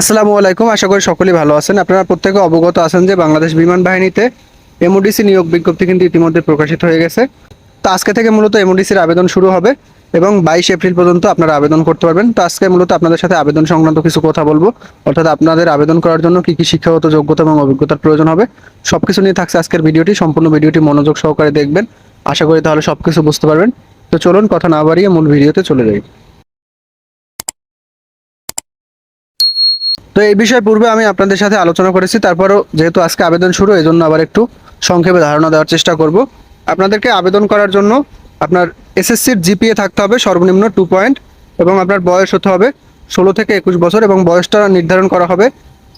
আসসালামু আলাইকুম, আশা করি সকলেই ভালো আছেন। আপনারা প্রত্যেকে অবগত আছেন যে বাংলাদেশ বিমান বাহিনীতে এমওডিসি নিয়োগ বিজ্ঞপ্তি কিন্তু ইতিমধ্যে প্রকাশিত হয়ে গেছে। তো আজকে থেকে মূলত এমওডিসির আবেদন শুরু হবে এবং বাইশ এপ্রিল পর্যন্ত আপনারা আবেদন করতে পারবেন। তো আজকে মূলত আপনাদের সাথে আবেদন সংক্রান্ত কিছু কথা বলব। অর্থাৎ আপনাদের আবেদন করার জন্য কি কি শিক্ষাগত যোগ্যতা এবং অভিজ্ঞতার প্রয়োজন হবে সব কিছু নিয়ে থাকছে আজকের ভিডিওটি। সম্পূর্ণ ভিডিওটি মনোযোগ সহকারে দেখবেন। আশা করি তাহলে সব কিছু বুঝতে পারবেন। তো চলুন, কথা না বাড়িয়ে মূল ভিডিওতে চলে যাই। তো এই বিষয়ে পূর্বে আমি আপনাদের সাথে আলোচনা করেছি, তারপরও যেহেতু আজকে আবেদন শুরু এই জন্য আবার একটু সংক্ষেপে ধারণা দেওয়ার চেষ্টা করব। আপনাদেরকে আবেদন করার জন্য আপনার এসএসসির জিপিএ থাকতে হবে, সর্বনিম্ন টু পয়েন্ট এবং আপনার বয়স হতে হবে ষোলো থেকে একুশ বছর, এবং বয়সটা নির্ধারণ করা হবে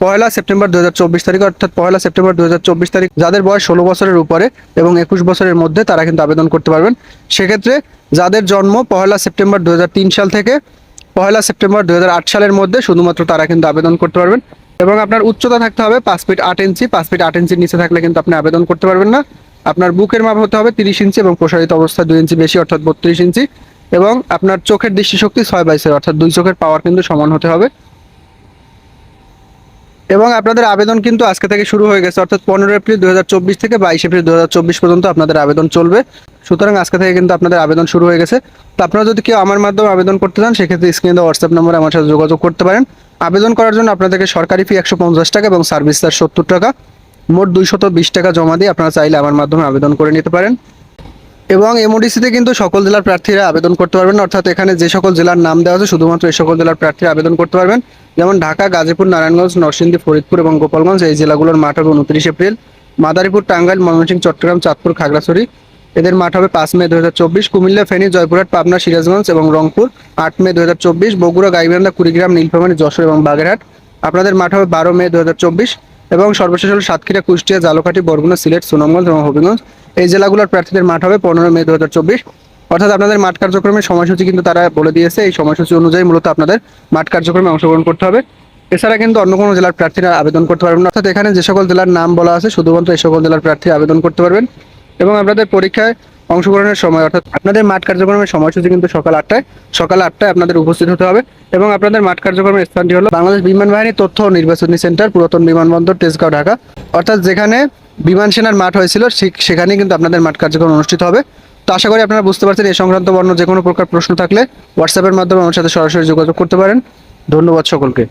পয়লা সেপ্টেম্বর দু হাজার চব্বিশ তারিখ, অর্থাৎ পয়লা সেপ্টেম্বর দু হাজার চব্বিশ তারিখ। যাদের বয়স ষোলো বছরের উপরে এবং একুশ বছরের মধ্যে তারা কিন্তু আবেদন করতে পারবেন। সেক্ষেত্রে যাদের জন্ম পয়লা সেপ্টেম্বর দু হাজার তিন সাল থেকে পয়লা সেপ্টেম্বর দুহাজার আট সালের মধ্যে শুধুমাত্র তারা কিন্তু আবেদন করতে পারবেন। এবং আপনার উচ্চতা থাকতে হবে পাঁচ ফিট আট ইঞ্চি, পাঁচ ফিট আট ইঞ্চির নিচে থাকলে কিন্তু আপনি আবেদন করতে পারবেন না। আপনার বুকের মাপ হতে হবে তিরিশ ইঞ্চি এবং প্রসারিত অবস্থা দুই ইঞ্চি বেশি, অর্থাৎ বত্রিশ ইঞ্চি। এবং আপনার চোখের দৃষ্টিশক্তি ছয় বাইশের অর্থাৎ দুই চোখের পাওয়ার কিন্তু সমান হতে হবে। এবং আপনাদের আবেদন কিন্তু আজকে থেকে শুরু হয়ে গেছে, অর্থাৎ পনেরো এপ্রিল দুই হাজার চব্বিশ থেকে বাইশ এপ্রিল দুই হাজার চব্বিশ পর্যন্ত আপনাদের আবেদন চলবে। সুতরাং আজকে থেকে কিন্তু আপনাদের আবেদন শুরু হয়ে গেছে। তো আপনারা যদি কেউ আমার মাধ্যমে আবেদন করতে চান, সেক্ষেত্রে স্ক্রিনে হোয়াটসঅ্যাপ নম্বরে আমার সাথে যোগাযোগ করতে পারেন। আবেদন করার জন্য আপনাদেরকে সরকারি ফি একশো পঞ্চাশ টাকা এবং সার্ভিস চার্জ সত্তর টাকা। মোট দুইশত বিশ টাকা জমা দিয়ে আপনারা চাইলে আমার মাধ্যমে আবেদন করে নিতে পারেন। এবং এমওডিসিতে কিন্তু সকল জেলার প্রার্থীরা আবেদন করতে পারবেন। অর্থাৎ এখানে যে সকল জেলার নাম দেওয়া আছে, শুধুমাত্র এই সকল জেলার প্রার্থীরা আবেদন করতে পারবেন। যেমন ঢাকা, গাজীপুর, নারায়ণগঞ্জ, নরসিংদী, ফরিদপুর এবং গোপালগঞ্জ, এই জেলাগুলোর মাঠ হবে উনত্রিশ এপ্রিল। মাদারীপুর, টাঙ্গাইল, ময়মনসিংহ, চট্টগ্রাম, চাঁদপুর, খাগড়াছড়ি। এদের মাঠ হবে পাঁচ মে দু হাজার চব্বিশ কুমিল্লা, ফেনী, জয়পুরহাট, পাবনা, সিরাজগঞ্জ এবং রংপুর। আট মে দু হাজার চব্বিশ বগুড়া, গাইবান্ধা, কুড়িগ্রাম, নীলফামারী, যশোর এবং বাগেরহাট। আপনাদের মাঠ হবে বারো মে দু হাজার চব্বিশ এবং সর্বশেষ হল সাতক্ষীরা, কুষ্টিয়া জালকাঠি বরগুনা, সিলেট, সুনামগঞ্জ এবং হবিগঞ্জ। এই জেলাগুলোর প্রার্থীদের মাঠ হবে পনেরো মে দু হাজার চব্বিশ। অর্থাৎ আপনাদের মাঠ কার্যক্রমের সময়সূচি কিন্তু তারা বলে দিয়েছে। এই সময়সূচি অনুযায়ী মূলত আপনাদের মাঠ কার্যক্রমে অংশগ্রহণ করতে হবে। এছাড়া কিন্তু অন্য কোনো জেলার প্রার্থীরা আবেদন করতে পারবেন অর্থাৎ এখানে যে সকল জেলার নাম বলা আছে, শুধুমাত্র এই সকল জেলার প্রার্থী আবেদন করতে পারবেন। এবং আপনাদের পরীক্ষায় অংশগ্রহণের সময়, অর্থাৎ আপনাদের মাঠ কার্যক্রমের সময়সূচি কিন্তু সকাল আটটায় সকাল আটটায় আপনাদের উপস্থিত হতে হবে এবং আপনাদের মাঠ কার্যক্রমের স্থানটি হলো বাংলাদেশ বিমান বাহিনী তথ্য ও নির্বাচনী সেন্টার, পুরাতন বিমানবন্দর, তেজগাঁও, ঢাকা। অর্থাৎ যেখানে বিমান সেনার মাঠ হয়েছিল, ঠিক সেখানেই কিন্তু আপনাদের মাঠ কার্যক্রম অনুষ্ঠিত হবে। তো আশা করি আপনারা বুঝতে পারছেন, এই সংক্রান্ত বর্ণ যে কোনো প্রকার প্রশ্ন থাকলে হোয়াটসঅ্যাপের মাধ্যমে আমার সাথে সরাসরি যোগাযোগ করতে পারেন। ধন্যবাদ সকলকে।